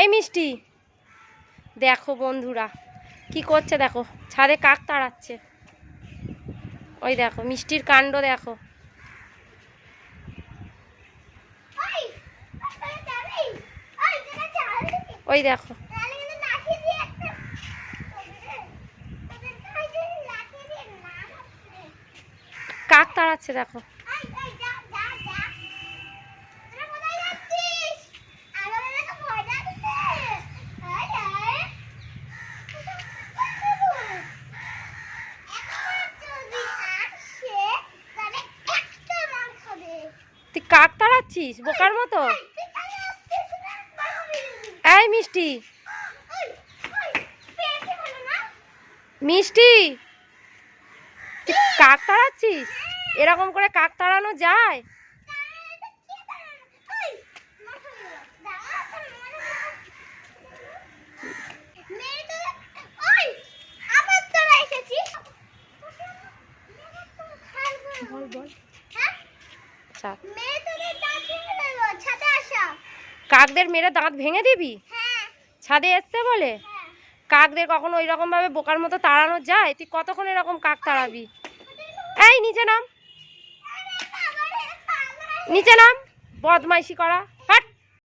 এই মিষ্টি। দেখো বন্ধুরা, কি করছে দেখো? ছাদে কাক তাড়াচ্ছে। ওই দেখো, মিষ্টির কাণ্ড দেখো। ওই দেখো। কাক তাড়াচ্ছে দেখো। তুই কাক তাড়াচ্ছিস? বোকার মতো? এই মিষ্টি। মিষ্টি। কাক তাড়াচ্ছিস? এরকম করে কাক তাড়ানো যায়? বল বল। আচ্ছা কাকদের মেরে দাঁত ভেঙে দিবি? ছাদে এসছে বলে? কাকদের কখনো ওই রকম ভাবে বোকার মতো তাড়ানো যায়? তুই কতক্ষণ এরকম কাক তাড়াবি? এই নিচে নাম। নিচে নাম। বদমাইশি করা।